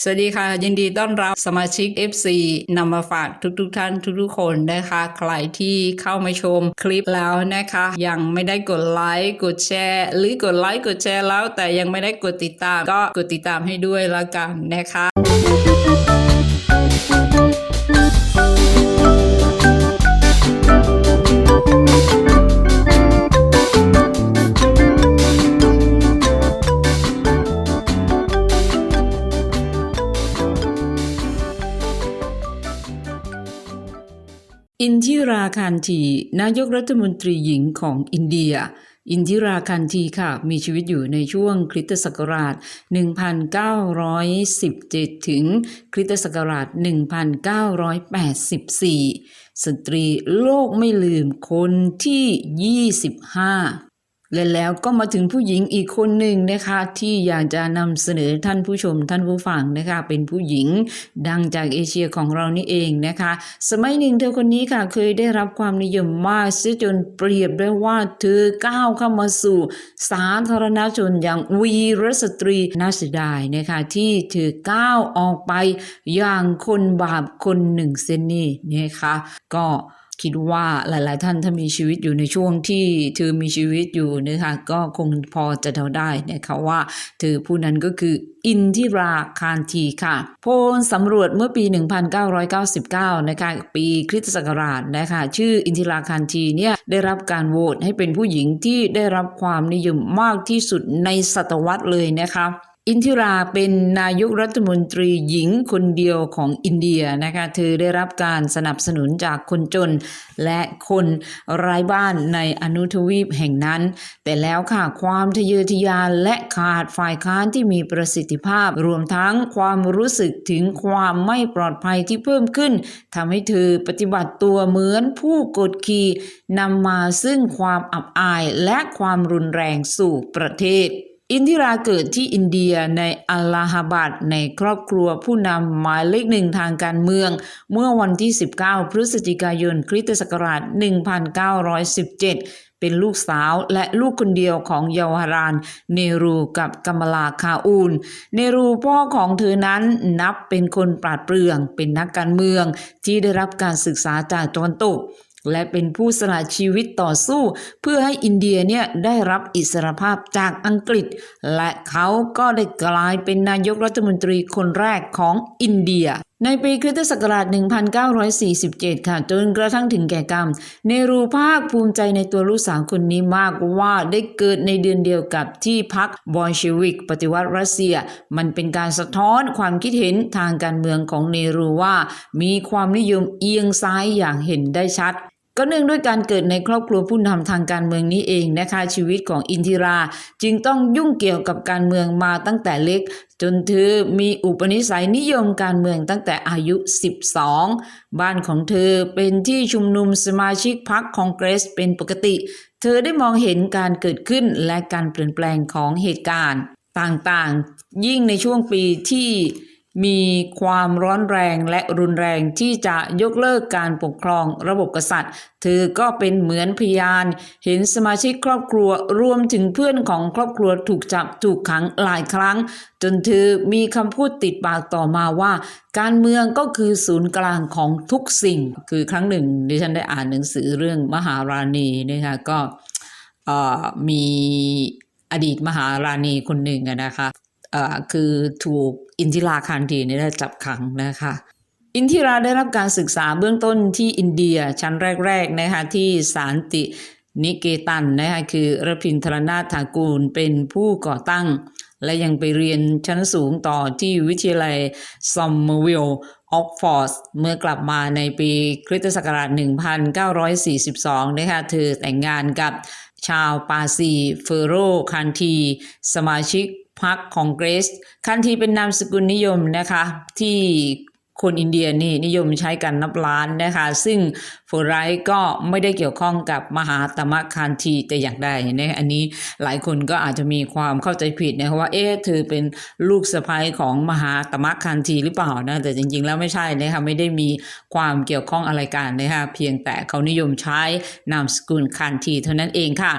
สวัสดีค่ะ ยินดีต้อนรับสมาชิก FC นำมาฝากทุกๆทท่านทุกๆ คนนะคะ ใครที่เข้ามาชมคลิปแล้วนะคะ ยังไม่ได้กดไลค์กดแชร์ หรือกดไลค์กดแชร์แล้ว แต่ยังไม่ได้กดติดตามก็กดติดตามให้ด้วยละกันนะคะ ราคานทีนายกรัฐมนตรีหญิงของอินเดีย อินทิราคันทีค่ะ มีชีวิตอยู่ในช่วงคริสตศักราช 1917 ถึงคริสตศักราช 1984 สตรีโลกไม่ลืมคนที่ 25 และแล้วก็มาถึงผู้หญิงอีกคนหนึ่งนะคะที่อยากจะนำเสนอท่านผู้ชมท่านผู้ฟังนะคะเป็นผู้หญิงดังจากเอเชียของเรานี่เองนะคะ สมัยหนึ่งเธอคนนี้ค่ะเคยได้รับความนิยมมากเสียจนเปรียบได้ว่าเธอก้าวเข้ามาสู่ สาธารณชนอย่างวีรสตรีน่าเสียดายนะคะที่เธอก้าวออกไปอย่างคนบาปคนหนึ่งเส้นนี้นะคะก็ คิดว่าหลาย ๆ ท่านถ้ามีชีวิตอยู่ในช่วงที่เธอมีชีวิตอยู่นะคะก็คงพอจะเดาได้นะคะว่าเธอผู้นั้นก็คืออินทิราคารทีค่ะ โพลสำรวจเมื่อปี 1999 นะคะปีคริสตศักราชนะคะชื่ออินทิราคารทีเนี่ยได้รับการโหวตให้เป็นผู้หญิงที่ได้รับความนิยมมากที่สุดในศตวรรษเลยนะคะ อินทิราเป็นนายกรัฐมนตรีหญิงคนเดียวของอินเดียนะคะเธอได้รับการสนับสนุนจากคนจน และคนไร้บ้านในอนุทวีปแห่งนั้น แต่แล้วค่ะความทะเยอทะยานและขาดฝ่ายค้านที่มีประสิทธิภาพ รวมทั้งความรู้สึกถึงความไม่ปลอดภัยที่เพิ่มขึ้นทำให้เธอปฏิบัติตัวเหมือนผู้กดขี่นำมาซึ่งความอับอายและความรุนแรงสู่ประเทศ อินทิราเกิดที่อินเดียในอัลลาฮาบัดในครอบครัวผู้นำหมายเลขหนึ่งทางการเมือง เมื่อวันที่ 19 พฤศจิกายนคริสตศักราช 1917เป็นลูกสาวและลูกคนเดียวของเยาวราน เนรูกับกัมลาคาอูน เนรูพ่อของเธอนั้นนับเป็นคนปราดเปรื่อง เป็นนักการเมืองที่ได้รับการศึกษาจากตะวันตก และเป็นผู้สละชีวิตต่อสู้ เพื่อให้อินเดียเนี่ยได้รับอิสรภาพจากอังกฤษ และเขาก็ได้กลายเป็นนายกรัฐมนตรีคนแรกของอินเดีย ในปีคริสตศักราช 1947 ค่ะ จนกระทั่งถึงแก่กรรม เนรูภาคภูมิใจในตัวลูกสาวคนนี้มากว่าได้เกิดในเดือนเดียวกับที่พรรคบอลชวิก ปฏิวัติรัสเซีย มันเป็นการสะท้อนความคิดเห็นทางการเมืองของเนรูว่า มีความนิยมเอียงซ้ายอย่างเห็นได้ชัด ก็เนื่องด้วยการเกิดในครอบครัวผู้นำทางการเมืองนี้เองนะคะชีวิตของอินทิรา จึงต้องยุ่งเกี่ยวกับการเมืองมาตั้งแต่เล็ก จนเธอมีอุปนิสัยนิยมการเมืองตั้งแต่อายุ 12 บ้านของเธอเป็นที่ชุมนุมสมาชิกพรรคคองเกรสเป็นปกติ เธอได้มองเห็นการเกิดขึ้นและการเปลี่ยนแปลงของเหตุการณ์ต่างๆ ยิ่งในช่วงปีที่ มีความร้อนแรงและรุนแรงที่จะยกเลิกการปกครองระบบกษัตริย์ เธอก็เป็นเหมือนพยาน เห็นสมาชิกครอบครัวรวมถึงเพื่อนของครอบครัวถูกจับถูกขังหลายครั้ง จนเธอมีคำพูดติดปากต่อมาว่า การเมืองก็คือศูนย์กลางของทุกสิ่ง คือครั้งหนึ่งดิฉันได้อ่านหนังสือเรื่องมหาราณีนะคะก็มีอดีตมหาราณีคนหนึ่งนะคะ คือถูกอินทิราคารทีนี่ได้จับขังนะคะอินทิราได้รับการศึกษาเบื้องต้นที่อินเดียชั้นแรกๆนะคะที่สารตินิเกตันนะคะคือรพินทรนาถากูลเป็นผู้ก่อตั้ง และยังไปเรียนชั้นสูงต่อที่วิทยาลัยซอมเมอร์วิลออกฟอร์ดเมื่อกลับมาในปีคริสตศักราช 1942 นะคะเธอแต่งงานกับชาวปาซีเฟโรคันที สมาชิก พรรคคองเกรสคันทีเป็นนามสกุลนิยมนะคะที่คนอินเดียนี่นิยมใช้กันนับล้านนะคะ ซึ่งโฟไรก็ไม่ได้เกี่ยวข้องกับมหาตมะคันทีแต่อย่างใดนะอันนี้หลายคนก็อาจจะมีความเข้าใจผิดนะคะว่าเอ๊ะเธอเป็นลูกสะใภ้ของมหาตมะคันทีหรือเปล่านะแต่จริงๆแล้วไม่ใช่นะคะไม่ได้มีความเกี่ยวข้องอะไรกันนะคะเพียงแต่เขานิยมใช้นามสกุลคันทีเท่านั้นเองค่ะ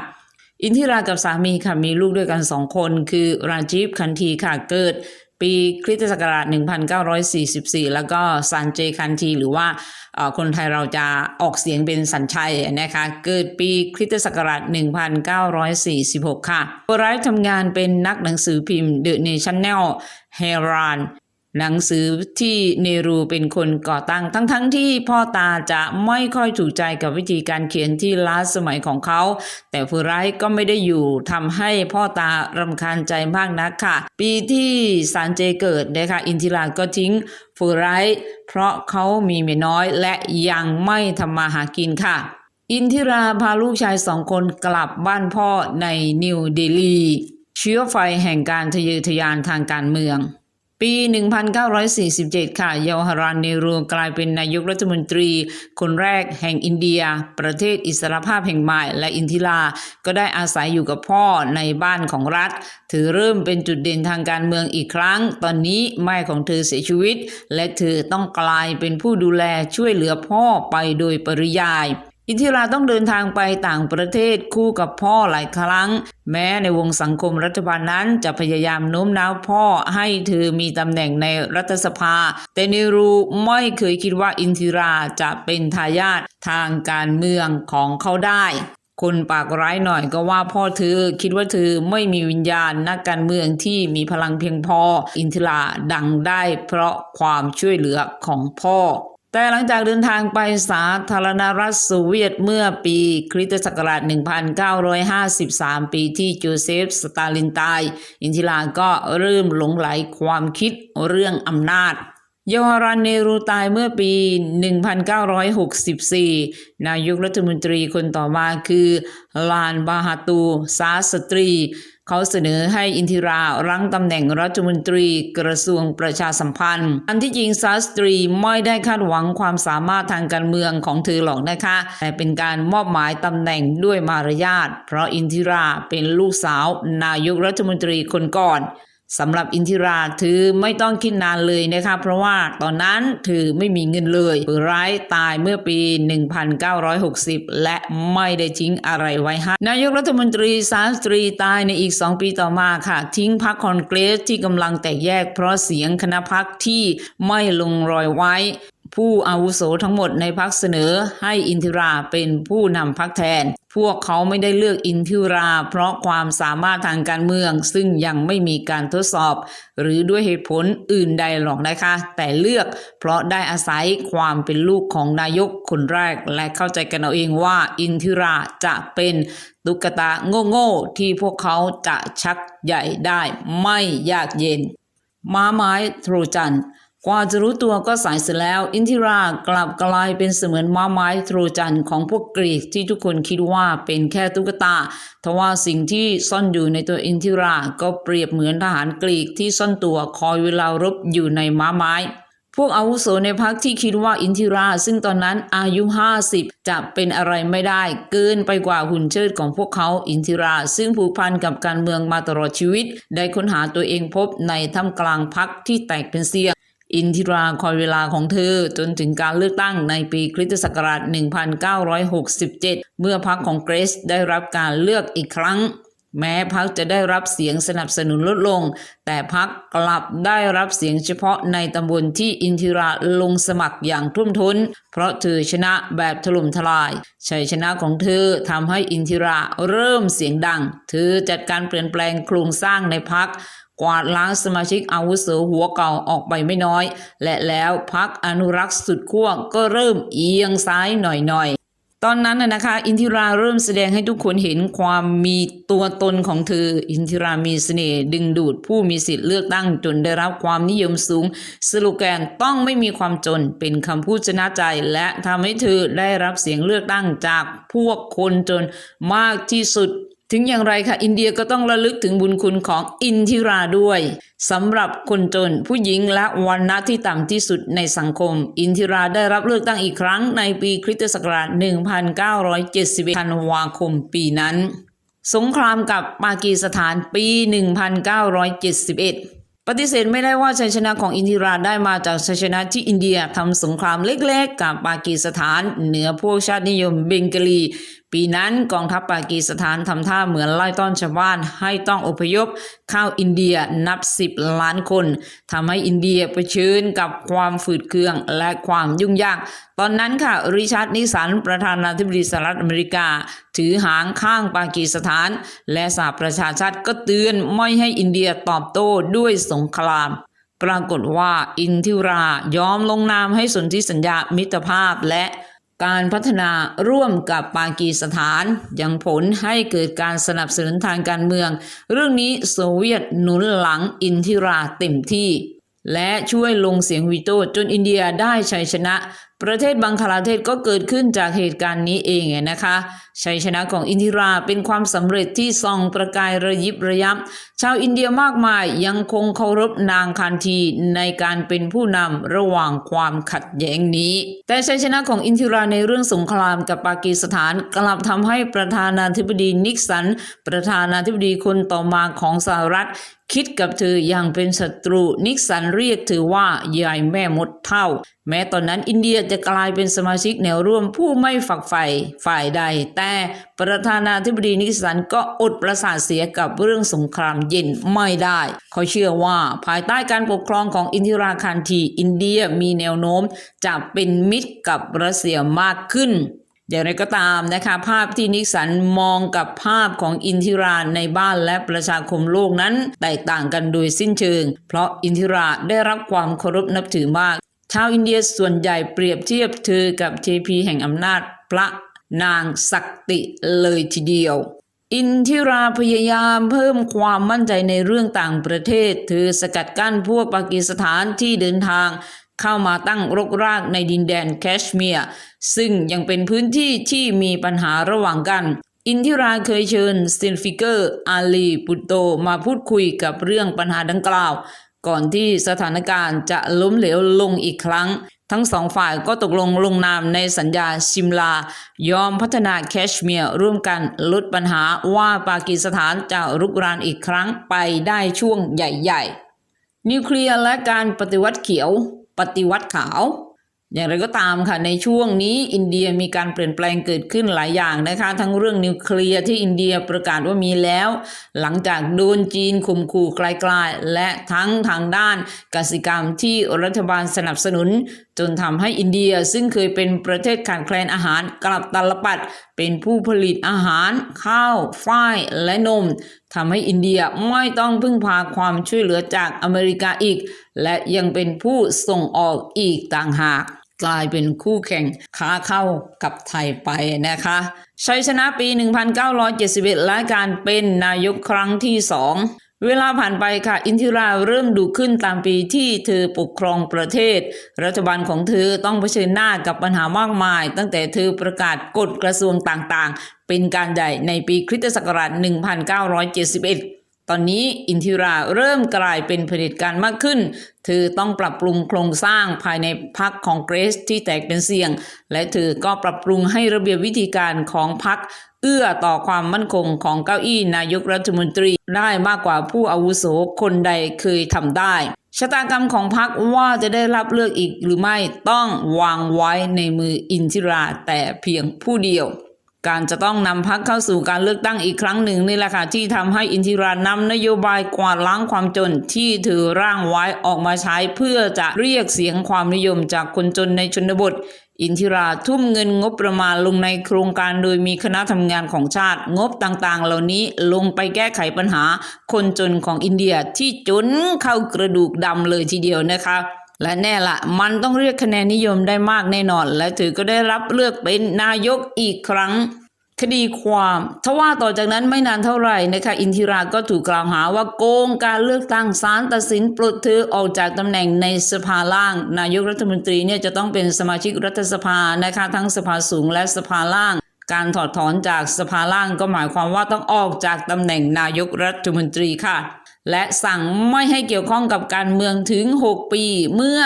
อินทิรากับสามีค่ะมีลูกด้วยกันสองคน คือราจีฟคันทีค่ะเกิดปีคริสตศักราช 1944 แล้วก็ซันเจคันที หรือว่าคนไทยเราจะออกเสียงเป็นสัญชัยนะคะ เกิดปีคริสตศักราช 1946 ค่ะโบไรท์ทำงานเป็นนักหนังสือพิมพ์ The National Herald หนังสือที่เนรูเป็นคนก่อตั้ง ทั้งๆทที่พ่อตาจะไม่ค่อยถูกใจกับวิธีการเขียนที่ล้าสมัยของเขา แต่ฟูไรท์ก็ไม่ได้อยู่ทำให้พ่อตารำคาญใจมากนักค่ะ ปีที่สารเจเกิดนะคะอินทิราก็ทิ้งฟูไรท์เพราะเขามีเมียน้อยและยังไม่ทำมาหากินค่ะอินทิราพาลูกชายสองคนกลับบ้านพ่อในนิวเดลีเชื้อไฟแห่งการทะเยอทะยานทางการเมือง ปี 1947 ค่ะเยาวหรานเนรูกลายเป็นนายกรัฐมนตรี คนแรกแห่งอินเดีย ประเทศอิสรภาพแห่งใหม่และอินทิรา ก็ได้อาศัยอยู่กับพ่อในบ้านของรัฐ ถือเริ่มเป็นจุดเด่นทางการเมืองอีกครั้ง ตอนนี้แม่ของเธอเสียชีวิต และเธอต้องกลายเป็นผู้ดูแลช่วยเหลือพ่อไปโดยปริยาย อินทิราต้องเดินทางไปต่างประเทศคู่กับพ่อหลายครั้ง แม้ในวงสังคมรัฐบาลนั้นจะพยายามโน้มน้าวพ่อให้เธอมีตำแหน่งในรัฐสภา แต่เนรูไม่เคยคิดว่าอินทิราจะเป็นทายาททางการเมืองของเขาได้คนปากร้ายหน่อยก็ว่าพ่อเธอคิดว่าเธอไม่มีวิญญาณนักการเมืองที่มีพลังเพียงพอ อินทิราดังได้เพราะความช่วยเหลือของพ่อ แต่หลังจากเดินทางไปสาธารณรัฐโซเวียตเมื่อปีคริสตศักราช 1953 ปีที่โจเซฟ สตาลินตาย อินทิราก็เริ่มหลงไหลความคิดเรื่องอำนาจเยาวรันเนรูตายเมื่อปี 1964 นายกรัฐมนตรีคนต่อมาคือ ลานบาฮาตูซาสตรี เขาเสนอให้อินทิรารั้งตำแหน่งรัฐมนตรีกระทรวงประชาสัมพันธ์ อันที่จริงซาสตรีไม่ได้คาดหวังความสามารถทางการเมืองของเธอหรอกนะคะ แต่เป็นการมอบหมายตำแหน่งด้วยมารยาท เพราะอินทิราเป็นลูกสาวนายกรัฐมนตรีคนก่อน สำหรับอินทิราเธอไม่ต้องคิดนานเลยนะคะเพราะว่าตอนนั้นเธอไม่มีเงินเลยเปิดร้ายตายเมื่อปี 1960 และไม่ได้ทิ้งอะไรไว้ให้นายกรัฐมนตรีสาสตรีตายในอีก 2 ปีต่อมาค่ะ ทิ้งพรรคคอนเกรสที่กำลังแตกแยกเพราะเสียงคณะพรรคที่ไม่ลงรอยไว้ ผู้อาวุโสทั้งหมดในพักเสนอให้อินทิราเป็นผู้นำพักแทน พวกเขาไม่ได้เลือกอินทิรา เพราะความสามารถทางการเมือง ซึ่งยังไม่มีการทดสอบ หรือด้วยเหตุผลอื่นใดหรอกนะคะ แต่เลือกเพราะได้อาศัยความเป็นลูกของนายกคนแรก และเข้าใจกันเอาเองว่าอินทิราจะเป็นตุ๊กตาโง่ๆที่พวกเขาจะชักใหญ่ได้ไม่ยากเย็น ม้าไม้โทรจันทร์ กว่าจะรู้ตัวก็สายเสียแล้ว อินทิรากลับกลายเป็นเสมือนม้าไม้โทรจันของพวกกรีกที่ทุกคนคิดว่าเป็นแค่ตุ๊กตาทว่าสิ่งที่ซ่อนอยู่ในตัวอินทิราก็เปรียบเหมือนทหารกรีกที่ซ่อนตัวคอยเวลารบอยู่ในม้าไม้ พวกอาวุโสในพักที่คิดว่าอินทิรา ซึ่งตอนนั้นอายุ 50 จะเป็นอะไรไม่ได้ เกินไปกว่าหุ่นเชิดของพวกเขาอินทิรา ซึ่งผูกพันกับการเมืองมาตลอดชีวิต ได้ค้นหาตัวเองพบในท่ามกลางพักที่แตกเป็นเสียง อินทิราคอยเวลาของเธอจนถึงการเลือกตั้งในปีคริสตศักราช 1967 เมื่อพรรคของเกรซได้รับการเลือกอีกครั้ง แม้พรรคจะได้รับเสียงสนับสนุนลดลง แต่พรรคกลับได้รับเสียงเฉพาะในตำบลที่อินทิราลงสมัครอย่างทุ่มทุน เพราะเธอชนะแบบถล่มทลาย ชัยชนะของเธอทำให้อินทิราเริ่มเสียงดัง เธอจัดการเปลี่ยนแปลงโครงสร้างในพรรค กวาดล้างสมาชิกอาวุโสหัวเก่าออกไปไม่น้อย และแล้วพักอนุรักษ์สุดขั้วก็เริ่มเอียงซ้ายหน่อยๆ ตอนนั้นนะนะคะ อินทิราเริ่มแสดงให้ทุกคนเห็นความมีตัวตนของเธอ อินทิรามีเสน่ห์ดึงดูดผู้มีสิทธิ์เลือกตั้งจนได้รับความนิยมสูง สโลแกนต้องไม่มีความจนเป็นคำพูดชนะใจและทำให้เธอได้รับเสียงเลือกตั้งจากพวกคนจนมากที่สุด ถึงอย่างไรค่ะ อินเดียก็ต้องระลึกถึงบุญคุณของอินทิราด้วยสำหรับคนจนผู้หญิงและวันณะที่ต่ำที่สุดในสังคม อินทิราได้รับเลือกตั้งอีกครั้งในปีคริสตศักราช 1971ธันวาคมปีนั้น สงครามกับปากีสถานปี 1971ปฏิเสธไม่ได้ว่าชัยชนะของอินทิราได้มาจากชัยชนะที่อินเดียทำสงครามเล็กๆ กับปากีสถาน เหนือพวกชาตินิยมเบงกลี ปีนั้นกองทัพปากีสถานทำท่าเหมือนไล่ต้อนชาวบ้านให้ต้องอพยพเข้าอินเดียนับสิบล้านคนทำให้อินเดียเผชิญกับความฝืดเคืองและความยุ่งยาก ตอนนั้นค่ะริชาร์ดนิสันประธานาธิบดีสหรัฐอเมริกา ถือหางข้างปากีสถาน และสหประชาชาติก็เตือนไม่ให้อินเดียตอบโต้ด้วยสงครามปรากฏว่าอินทิรา ยอมลงนามให้สนธิสัญญามิตรภาพและ การพัฒนาร่วมกับปากีสถานยังผลให้เกิดการสนับสนุนทางการเมือง เรื่องนี้โซเวียตหนุนหลังอินทิราเต็มที่ และช่วยลงเสียงวีโต้จนอินเดียได้ชัยชนะ ประเทศบังคลาเทศก็เกิดขึ้นจากเหตุการณ์นี้เองนะคะ ชัยชนะของอินทิราเป็นความสำเร็จที่ส่องประกายระยิบระยับ ชาวอินเดียมากมายยังคงเคารพนางคันทีในการเป็นผู้นำระหว่างความขัดแย้งนี้ แต่ชัยชนะของอินทิราในเรื่องสงครามกับปากีสถานกลับทำให้ประธานาธิบดีนิกสัน ประธานาธิบดีคนต่อมาของสหรัฐคิดกับเธออย่างเป็นศัตรูนิกสันเรียกเธอว่ายายแม่มดเท่า แม้ตอนนั้นอินเดียจะกลายเป็นสมาชิกแนวร่วมผู้ไม่ฝักใฝ่ฝ่ายใด แต่ประธานาธิบดีนิกสันก็อดประสาทเสียกับเรื่องสงครามเย็นไม่ได้ เขาเชื่อว่าภายใต้การปกครองของอินทิราคารทีอินเดียมีแนวโน้มจะเป็นมิตรกับรัสเซียมากขึ้นอย่างไรก็ตามนะคะภาพที่นิกสันมองกับภาพของอินทิราในบ้านและประชาคมโลกนั้น แตกต่างกันโดยสิ้นเชิง เพราะอินทิราได้รับความเคารพนับถือมาก ชาวอินเดียส่วนใหญ่เปรียบเทียบเธอกับเทพีแห่งอำนาจพระนางศักติเลยทีเดียว อินทิราพยายามเพิ่มความมั่นใจในเรื่องต่างประเทศ เธอสกัดกั้นพวกปากีสถานที่เดินทางเข้ามาตั้งรกรากในดินแดนแคชเมียร์ซึ่งยังเป็นพื้นที่ที่มีปัญหาระหว่างกัน อินทิราเคยเชิญสตินฟิกเกอร์ อาลีปุตโตมาพูดคุยกับเรื่องปัญหาดังกล่าว ก่อนที่สถานการณ์จะล้มเหลวลงอีกครั้ง ทั้งสองฝ่ายก็ตกลงลงนามในสัญญาชิมลา ยอมพัฒนาแคชเมียร์ร่วมกันลดปัญหาว่าปากีสถานจะรุกรานอีกครั้งไปได้ช่วงใหญ่ ๆ นิวเคลียร์และการปฏิวัติเขียว ปฏิวัติขาว อย่างไรก็ตามค่ะในช่วงนี้อินเดียมีการเปลี่ยนแปลงเกิดขึ้นหลายอย่างนะคะ ทั้งเรื่องนิวเคลียร์ที่อินเดียประกาศว่ามีแล้ว หลังจากโดนจีนข่มขู่ไกลๆและทั้งทางด้านกสิกรรมที่รัฐบาลสนับสนุน จนทำให้อินเดียซึ่งเคยเป็นประเทศขาดแคลนอาหารกลับตาลปัด เป็นผู้ผลิตอาหาร ข้าวฝ้ายและนมทำให้อินเดียไม่ต้องพึ่งพาความช่วยเหลือจากอเมริกาอีก และยังเป็นผู้ส่งออกอีกต่างหาก กลายเป็นคู่แข่งค้าเข้ากับไทยไปนะคะชัยชนะปี 1971 และการเป็นนายกครั้งที่สองเวลาผ่านไปค่ะ อินทิราเริ่มดุขึ้นตามปีที่เธอปกครองประเทศ รัฐบาลของเธอต้องเผชิญหน้ากับปัญหามากมาย ตั้งแต่เธอประกาศกฎกระทรวงต่างๆ เป็นการใหญ่ในปีคริสตศักราช 1971 ตอนนี้อินทิราเริ่มกลายเป็นเผด็จการมากขึ้น เธอต้องปรับปรุงโครงสร้างภายในพรรคของเกรสที่แตกเป็นเสียง และเธอก็ปรับปรุงให้ระเบียบวิธีการของพรรคเอื้อต่อความมั่นคงของเก้าอี้นายกรัฐมนตรีได้มากกว่าผู้อาวุโสคนใดเคยทำได้ชะตากรรมของพรรคว่าจะได้รับเลือกอีกหรือไม่ต้องวางไว้ในมืออินทิราแต่เพียงผู้เดียว การจะต้องนำพักเข้าสู่การเลือกตั้งอีกครั้งหนึ่งนี่แหละค่ะที่ทำให้อินทิรานำนโยบายกวาดล้างความจนที่ถือร่างไว้ออกมาใช้เพื่อจะเรียกเสียงความนิยมจากคนจนในชนบท อินทิราทุ่มเงินงบประมาณลงในโครงการโดยมีคณะทำงานของชาติ งบต่างๆ เหล่านี้ลงไปแก้ไขปัญหาคนจนของอินเดียที่จนเข้ากระดูกดำเลยทีเดียวนะคะ และแน่ละมันต้องเรียกคะแนนนิยมได้มากแน่นอน และถือก็ได้รับเลือกเป็นนายกอีกครั้งคดีความทว่าต่อจากนั้นไม่นานเท่าไหร่นะคะอินทิราก็ถูกกล่าวหาว่าโกงการเลือกตั้งศาลตัดสินปลดเธอออกจากตำแหน่งในสภาล่าง นายกรัฐมนตรีเนี่ยจะต้องเป็นสมาชิกรัฐสภานะคะทั้งสภาสูงและสภาล่าง การถอดถอนจากสภาล่างก็หมายความว่าต้องออกจากตำแหน่งนายกรัฐมนตรีค่ะ และสั่งไม่ให้เกี่ยวข้องกับการเมืองถึง 6 ปีเมื่อ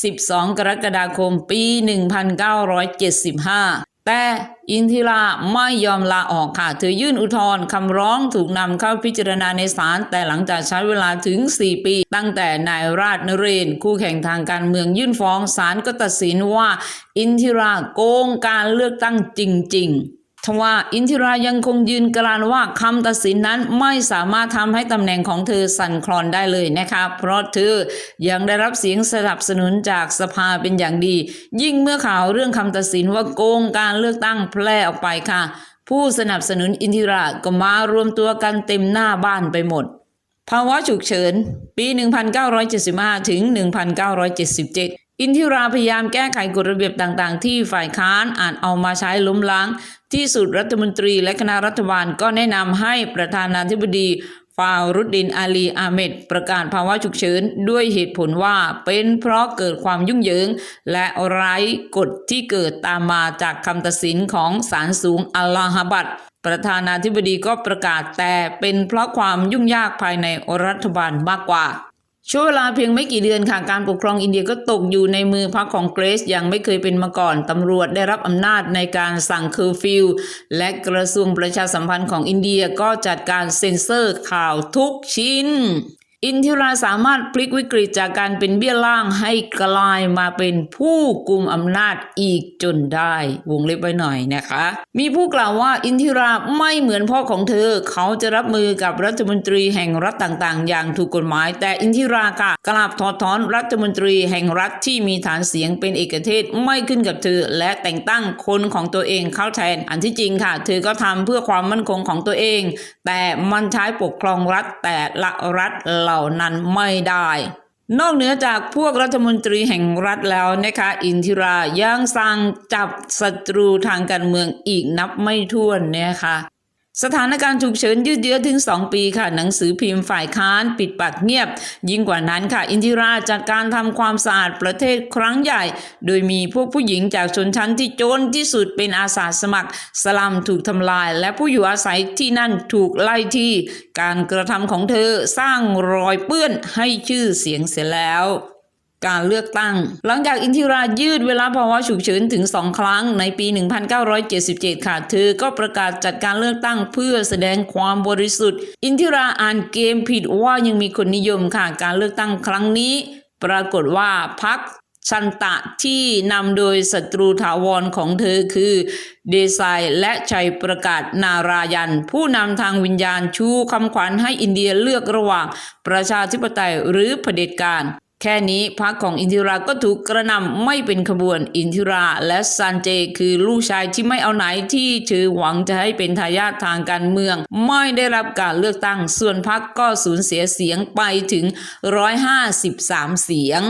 12 กรกฎาคมปี 1975 แต่อินทิราไม่ยอมลาออกค่ะ เธอยื่นอุทธรณ์คำร้องถูกนำเข้าพิจารณาในศาลแต่หลังจากใช้เวลาถึง 4 ปี ตั้งแต่นายราชนเรน คู่แข่งทางการเมืองยื่นฟ้องศาลก็ตัดสินว่า อินทิราโกงการเลือกตั้งจริง ๆ ทว่าอินทิรายังคงยืนกรานว่าคำตัดสินนั้นไม่สามารถทำให้ตำแหน่งของเธอสั่นคลอนได้เลยนะคะเพราะเธอยังได้รับเสียงสนับสนุนจากสภาเป็นอย่างดี ยิ่งเมื่อข่าวเรื่องคำตัดสินว่าโกงการเลือกตั้งแพร่ออกไปค่ะ ผู้สนับสนุนอินทิราก็มารวมตัวกันเต็มหน้าบ้านไปหมดภาวะฉุกเฉิน ปี 1975 ถึง 1977 อินทิราพยายามแก้ไขกฎระเบียบต่างๆ ที่ฝ่ายค้านอาจเอามาใช้ล้มล้าง ที่สุดรัฐมนตรีและคณะรัฐบาลก็แนะนำให้ประธานาธิบดีฟารุดดินอาลีอาเมดประกาศภาวะฉุกเฉินด้วยเหตุผลว่าเป็นเพราะเกิดความยุ่งเหยิง และไร้กฎที่เกิดตามมาจากคำตัดสินของศาลสูงอัลลาฮบัดประธานาธิบดีก็ประกาศแต่เป็นเพราะความยุ่งยากภายในรัฐบาลมากกว่า ช่วงเวลาเพียงไม่กี่เดือนค่ะการปกครองอินเดียก็ตกอยู่ในมือพรรคของเกรซอย่างไม่เคยเป็นมาก่อนตำรวจได้รับอำนาจในการสั่งเคอร์ฟิวและกระทรวงประชาสัมพันธ์ของอินเดียก็จัดการเซ็นเซอร์ข่าวทุกชิ้น อินทิราสามารถพลิกวิกฤตจากการเป็นเบี้ยล่างให้กลายมาเป็นผู้กุมอำนาจอีกจนได้ วงเล็บไว้หน่อยนะคะ มีผู้กล่าวว่าอินทิราไม่เหมือนพ่อของเธอ เขาจะรับมือกับรัฐมนตรีแห่งรัฐต่างๆ อย่างถูกกฎหมาย แต่อินทิราค่ะกลับถอดถอนรัฐมนตรีแห่งรัฐที่มีฐานเสียงเป็นเอกเทศไม่ขึ้นกับเธอ และแต่งตั้งคนของตัวเองเข้าแทน อันที่จริงค่ะ เธอก็ทำเพื่อความมั่นคงของตัวเอง แต่มันใช้ปกครองรัฐแต่ละรัฐเหล่านั้นไม่ได้ นอกเหนือจากพวกรัฐมนตรีแห่งรัฐแล้วนะคะอินทิรายังสั่งจับศัตรูทางการเมืองอีกนับไม่ถ้วนนะคะ สถานการณ์ฉุกเฉินยืดเยื้อถึง 2 ปีค่ะ หนังสือพิมพ์ฝ่ายค้านปิดปากเงียบ ยิ่งกว่านั้นค่ะ อินทิราจากการทำความสะอาดประเทศครั้งใหญ่ โดยมีพวกผู้หญิงจากชนชั้นที่จนที่สุดเป็นอาสาสมัคร สลัมถูกทำลาย และผู้อยู่อาศัยที่นั่นถูกไล่ที่ การกระทำของเธอสร้างรอยเปื้อนให้ชื่อเสียงเสียแล้ว การเลือกตั้ง หลังจากอินทิรายืดเวลาภาวะฉุกเฉินถึงสองครั้งในปี 1977 ค่ะเธอก็ประกาศจัดการเลือกตั้งเพื่อแสดงความบริสุทธิ์ อินทิราอ่านเกมผิดว่ายังมีคนนิยมค่ะการเลือกตั้งครั้งนี้ ปรากฏว่าพักชันตะที่นำโดยศัตรูถาวรของเธอคือ เดซายและชัยประกาศนารายัน ผู้นำทางวิญญาณชูคำขวัญให้อินเดียเลือกระหว่างประชาธิปไตยหรือเผด็จการ แค่นี้พรรคของอินทิราก็ถูกกระนำไม่เป็นขบวนอินทิราและซันเจคือลูกชายที่ไม่เอาไหนที่เธอหวังจะให้เป็นทายาททางการเมือง ไม่ได้รับการเลือกตั้งส่วนพรรคก็สูญเสียเสียงไปถึง 153 เสียง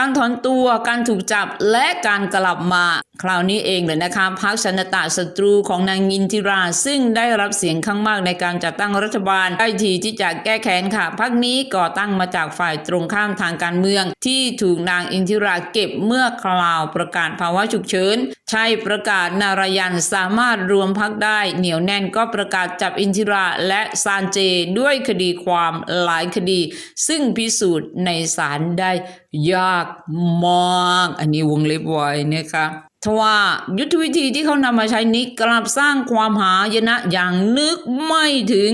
การถอนตัว การถูกจับ และการกลับมา คราวนี้เองเลยนะคะพรรคชนตะศัตรูของนางอินทิรา ซึ่งได้รับเสียงข้างมากในการจัดตั้งรัฐบาล ได้ทีที่จะแก้แค้นค่ะ พรรคนี้ก่อตั้งมาจากฝ่ายตรงข้ามทางการเมือง ที่ถูกนางอินทิราเก็บเมื่อคราวประกาศภาวะฉุกเฉิน ใช่ประกาศนารายันสามารถรวมพรรคได้ เหนียวแน่นก็ประกาศจับอินทิราและซานเจด้วยคดีความหลายคดี ซึ่งพิสูจน์ในศาลได้ยากมากอันนี้วงเล็บไว้นะคะทว่ายุทธวิธีที่เขานำมาใช้นี้กลับสร้างความหายนะอย่างนึกไม่ถึง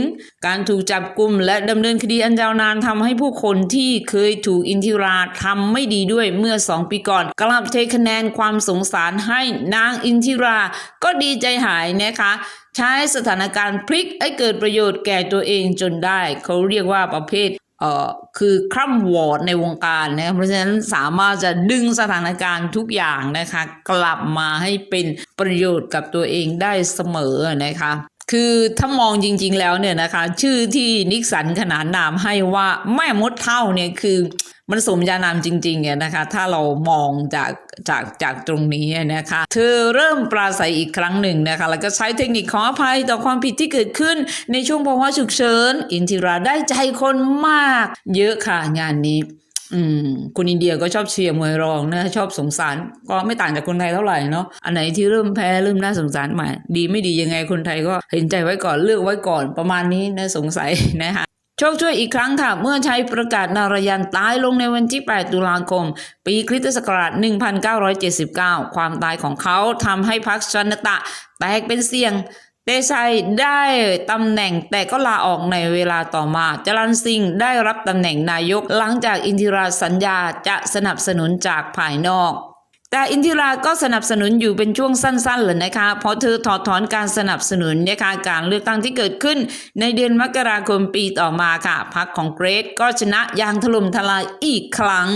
การถูกจับกลุ่มและดำเนินคดีอันยาวนานทำให้ผู้คนที่เคยถูกอินทิราทำไม่ดีด้วยเมื่อสองปีก่อน กลับเทคะแนนความสงสารให้นางอินทิรา ก็ดีใจหายนะคะ ใช้สถานการณ์พลิกให้เกิดประโยชน์แก่ตัวเองจนได้ เขาเรียกว่าประเภท เอ่อคือคร่ำวอดในวงการนะเพราะฉะนั้นสามารถจะดึงสถานการณ์ทุกอย่างนะคะ กลับมาให้เป็นประโยชน์กับตัวเองได้เสมอนะคะคือถ้ามองจริง ๆ แล้วเนี่ยนะคะ ชื่อที่นิกสันขนานนามให้ว่าแม่มดเท่าเนี่ยคือ มันสมญานามจริงๆเนี่ยนะคะ ถ้าเรามองจากจากจากตรงนี้นะคะ เธอเริ่มปราศัยอีกครั้งหนึ่งนะคะ แล้วก็ใช้เทคนิคขออภัยต่อความผิดที่เกิดขึ้นในช่วงภาวะฉุกเฉิน อินทิราได้ใจคนมาก เยอะค่ะงานนี้อืมคนอินเดียก็ชอบเชียร์มวยรองนะชอบสงสาร ก็ไม่ต่างจากคนไทยเท่าไหร่เนาะอันไหนที่เริ่มแพ้เริ่มน่าสงสารใหม่ ดีไม่ดียังไงคนไทยก็เห็นใจไว้ก่อนเลือกไว้ก่อนประมาณนี้นะสงสัยนะคะ ชชคช่วยอีกครั้งค่ะ เมื่อใช้ประกาศนารยันตายลงในวันที่ 8 ตุลาคม ปีคริสตศักราช 1979 ความตายของเขาทำให้พรรคชนตะ แตกเป็นเสียง เตชัยได้ตำแหน่งแต่ก็ลาออกในเวลาต่อมา จรันซิงได้รับตำแหน่งนายกหลังจากอินทิราสัญญาจะสนับสนุนจากภายนอก แต่อินทิราก็สนับสนุนอยู่เป็นช่วงสั้นๆเลยนะคะเพราะเธอถอดถอนการสนับสนุนนะคะการเลือกตั้งที่เกิดขึ้น ในเดือนมกราคมปีต่อมาค่ะพรรคของเกรทก็ชนะอย่างถล่มทลายอีกครั้ง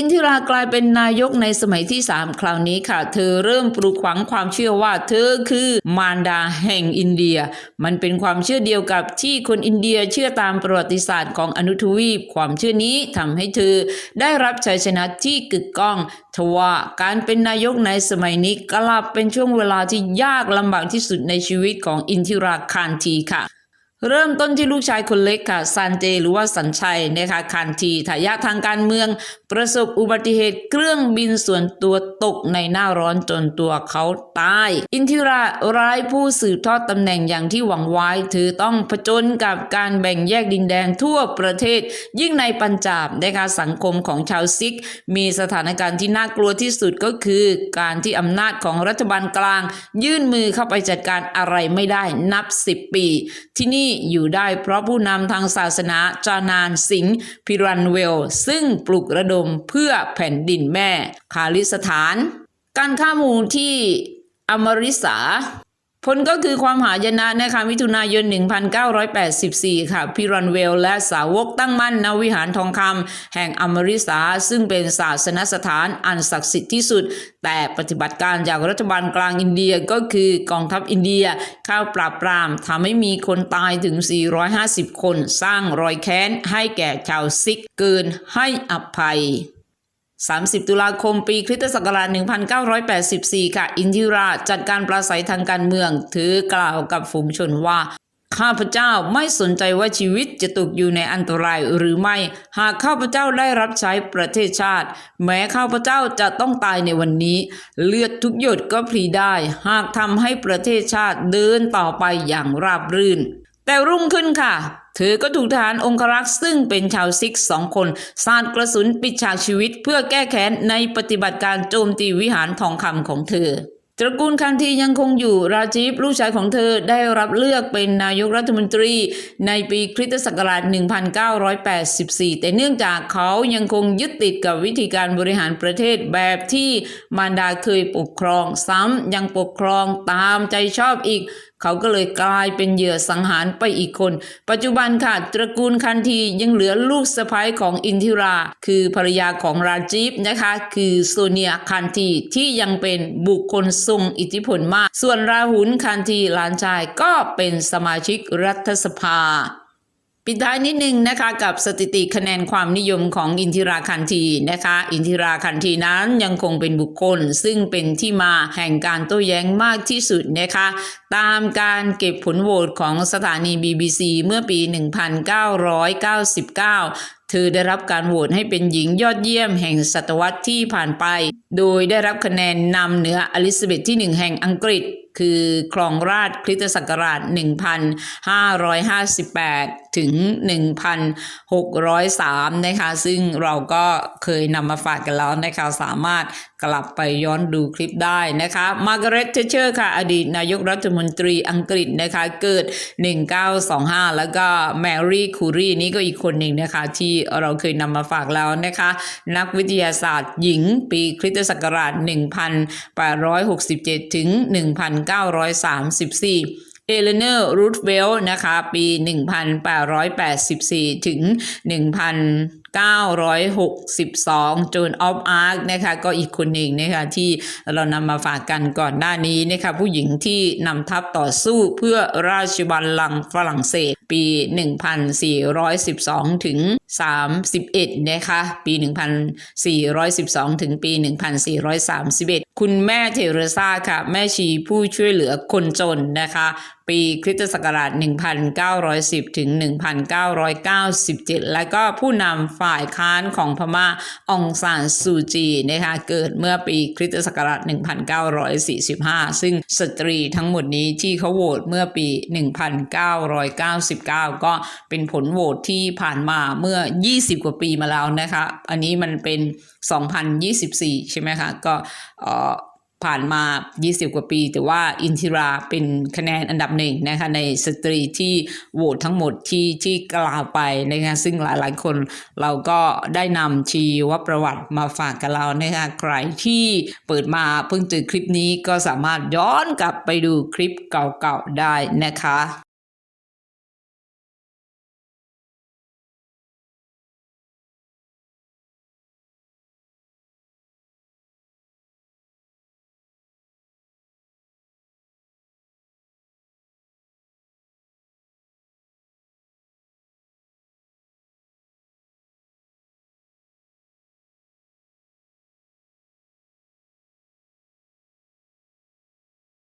อินทิรากลายเป็นนายกในสมัยที่ 3 คราวนี้ค่ะ เธอเริ่มปลูกฝังความเชื่อว่าเธอคือมารดาแห่งอินเดีย มันเป็นความเชื่อเดียวกับที่คนอินเดียเชื่อตามประวัติศาสตร์ของอนุทวีป ความเชื่อนี้ทำให้เธอได้รับชัยชนะที่กึกก้องทว่าการเป็นนายกในสมัยนี้กลับเป็นช่วงเวลาที่ยากลำบากที่สุดในชีวิตของอินทิราคานทีค่ะ เริ่มต้นที่ลูกชายคนเล็กค่ะซันเจ หรือว่าสัญชัยนะคะคันทีทายาททางการเมือง ประสบอุบัติเหตุเครื่องบินส่วนตัวตกในหน้าร้อนจนตัวเขาตาย อินทิราร้ายผู้สืบทอดตำแหน่งอย่างที่หวังไว้เธอต้องผจญกับการแบ่งแยกดินแดนทั่วประเทศ ยิ่งในปัญจาบนะคะสังคมของชาวซิก มีสถานการณ์ที่น่ากลัวที่สุดก็คือ การที่อำนาจของรัฐบาลกลาง ยื่นมือเข้าไปจัดการอะไรไม่ได้นับสิบปี ที่นี่อยู่ได้เพราะผู้นำทางศาสนาจานานสิงห์พิรันเวล ซึ่งปลุกระดมเพื่อแผ่นดินแม่คาลิสถาน การข้ามูลที่อมริสา ผลก็คือความหายนะนะคะมิถุนายน 1984 ค่ะพิรันเวลและสาวกตั้งมั่นณวิหารทองคำแห่งอมริสา ซึ่งเป็นศาสนสถานอันศักดิ์สิทธิ์ที่สุด แต่ปฏิบัติการจากรัฐบาลกลางอินเดียก็คือกองทัพอินเดียเข้าปราบปรามทำให้มีคนตายถึง 450 คนสร้างรอยแค้นให้แก่ชาวซิกเกินให้อภัย 30 ตุลาคมปีคริสตศักราช 1984 ค่ะ อินทิราจัดการปราศัยทางการเมือง ถือกล่าวกับฝูงชนว่า ข้าพเจ้าไม่สนใจว่าชีวิตจะตกอยู่ในอันตรายหรือไม่ หากข้าพเจ้าได้รับใช้ประเทศชาติ แม้ข้าพเจ้าจะต้องตายในวันนี้ เลือดทุกหยดก็พลีได้ หากทำให้ประเทศชาติเดินต่อไปอย่างราบรื่น แต่รุ่งขึ้นค่ะ เธอก็ถูกทหารองครักษ์ซึ่งเป็นชาวซิกสองคนสาดกระสุนปิดฉากชีวิตเพื่อแก้แค้นในปฏิบัติการโจมตีวิหารทองคำของเธอตระกูลคันทียังคงอยู่ราจีฟลูกชายของเธอได้รับเลือกเป็นนายกรัฐมนตรีในปีคริสตศักราช 1984 แต่เนื่องจากเขายังคงยึดติดกับวิธีการบริหารประเทศแบบที่มารดาเคยปกครองซ้ำยังปกครองตามใจชอบอีก เขาก็เลยกลายเป็นเหยื่อสังหารไปอีกคน ปัจจุบันค่ะ ตระกูลคันทียังเหลือลูกสะใภ้ของอินทิรา คือภรรยาของราจีฟนะคะ คือโซเนียคันทีที่ยังเป็นบุคคลทรงอิทธิพลมาก ส่วนราหุลคันทีหลานชายก็เป็นสมาชิกรัฐสภา ปิดท้ายนิดนึงนะคะกับสถิติคะแนนความนิยมของอินทิราคันทีนะคะ อินทิราคันทีนั้นยังคงเป็นบุคคล ซึ่งเป็นที่มาแห่งการโต้แย้งมากที่สุดนะคะ ตามการเก็บผลโหวตของสถานี BBC เมื่อปี 1999เธอได้รับการโหวตให้เป็นหญิงยอดเยี่ยมแห่งศตวรรษที่ผ่านไป โดยได้รับคะแนนนำเหนืออลิซาเบธที่1แห่งอังกฤษ คือครองราชคริสตศักราช 1558ถึง 1603 นะคะ ซึ่งเราก็เคยนำมาฝากกันแล้วนะคะ สามารถกลับไปย้อนดูคลิปได้นะคะมาร์กาเร็ตเทเชอร์ค่ะ อดีตนายกรัฐมนตรีอังกฤษนะคะ เกิด 1925 แล้วก็แมรี่คูรีนี่ก็อีกคนหนึ่งนะคะ ที่เราเคยนำมาฝากแล้วนะคะ นักวิทยาศาสตร์หญิงปีคริสตศักราช 1867 ถึง 1934 เอเลเนอร์รูทเวลนะคะ ปี 1884 ถึง 1962 โจนออฟอาร์คนะคะ ก็อีกคนหนึ่งนะคะที่เรานำมาฝากกันก่อนหน้านี้นะคะผู้หญิงที่นำทัพต่อสู้เพื่อราชบัลลังก์ฝรั่งเศส ปี 1412 ถึง 31 นะคะ ปี 1412 ถึงปี 1431 คุณแม่เทเรซาค่ะ แม่ชีผู้ช่วยเหลือคนจนนะคะ ปีคริสตศักราช 1910 ถึง 1997 และก็ผู้นำฝ่ายค้านของพม่าองซานซูจีนะคะเกิดเมื่อปีคริสตศักราช 1945 ซึ่งสตรีทั้งหมดนี้ที่เขาโหวตเมื่อปี 1999 ก็เป็นผลโหวตที่ผ่านมาเมื่อ 20 กว่าปีมาแล้วนะคะ อันนี้มันเป็น 2024 ใช่ไหมคะ ก็เอ่อ ผ่านมา 20 กว่าปี แต่ว่าอินทิราเป็นคะแนนอันดับหนึ่งนะคะในสตรีที่โหวตทั้งหมดที่ที่กล่าวไปนะคะซึ่งหลายๆคนเราก็ได้นำชีวประวัติมาฝากกับเรานะคะใครที่เปิดมาเพิ่งเจอคลิปนี้ก็สามารถย้อนกลับไปดูคลิปเก่าๆได้นะคะ